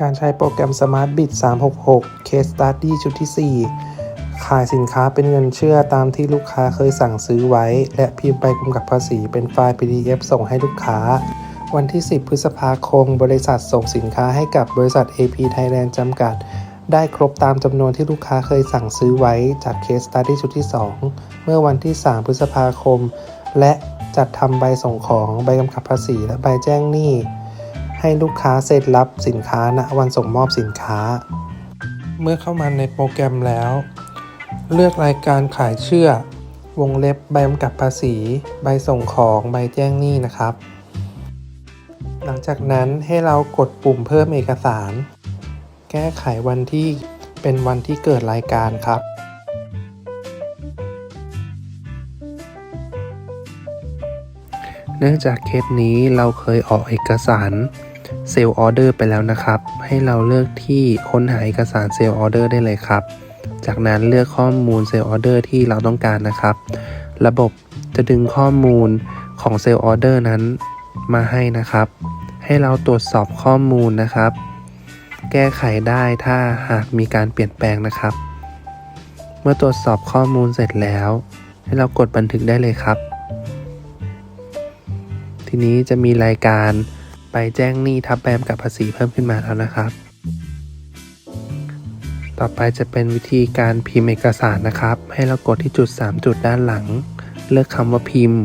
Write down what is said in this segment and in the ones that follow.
การใช้โปรแกรม Smart Bit 366 Case Study ชุดที่ 4 ขายสินค้าเป็นเงินเชื่อตามที่ลูกค้าเคยสั่งซื้อไว้ และพิมพ์ใบกำกับภาษีเป็นไฟล์ PDF ส่งให้ลูกค้า วันที่ 10 พฤษภาคม บริษัทส่งสินค้าให้กับบริษัท AP Thailand จำกัด ได้ครบตามจำนวนที่ลูกค้าเคยสั่งซื้อไว้จาก Case Study ชุดที่ 2 เมื่อวันที่ 3 พฤษภาคม และจัดทำใบส่งของ ใบกำกับภาษี และใบแจ้งหนี้ ให้ลูกค้าเสร็จรับสินค้าณวันส่งมอบสินค้า เมื่อเข้ามาในโปรแกรมแล้ว เลือกรายการขายเชื่อ วงเล็บใบกำกับภาษี ใบส่งของใบแจ้งหนี้นะครับ หลังจากนั้นให้เรากดปุ่มเพิ่มเอกสาร แก้ไขวันที่เป็นวันที่เกิดรายการครับเนื่องจากเคสนี้เราเคยออกเอกสาร เซลล์ออเดอร์ไปแล้วนะครับ ให้เราเลือกที่ค้นหาเอกสารเซลล์ออเดอร์ได้เลยครับ จากนั้นเลือกข้อมูลเซลล์ออเดอร์ที่เราต้องการนะครับ ระบบจะดึงข้อมูลของเซลล์ออเดอร์นั้นมาให้นะครับ ให้เราตรวจสอบข้อมูลนะครับ แก้ไขได้ถ้าหากมีการเปลี่ยนแปลงนะครับ เมื่อตรวจสอบข้อมูลเสร็จแล้ว ให้เรากดบันทึกได้เลยครับ ทีนี้จะมีรายการ ไปแจ้งหนี้ทับแบมกับภาษีเพิ่มขึ้นมาแล้วนะครับ ต่อไปจะเป็นวิธีการพิมพ์เอกสารนะครับ ให้เรากดที่จุด 3 จุดด้านหลัง เลือกคำว่าพิมพ์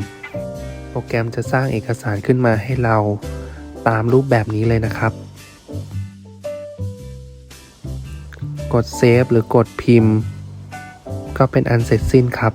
โปรแกรมจะสร้างเอกสารขึ้นมาให้เราตามรูปแบบนี้เลยนะครับ กดเซฟหรือกดพิมพ์ ก็เป็นอันเสร็จสิ้นครับ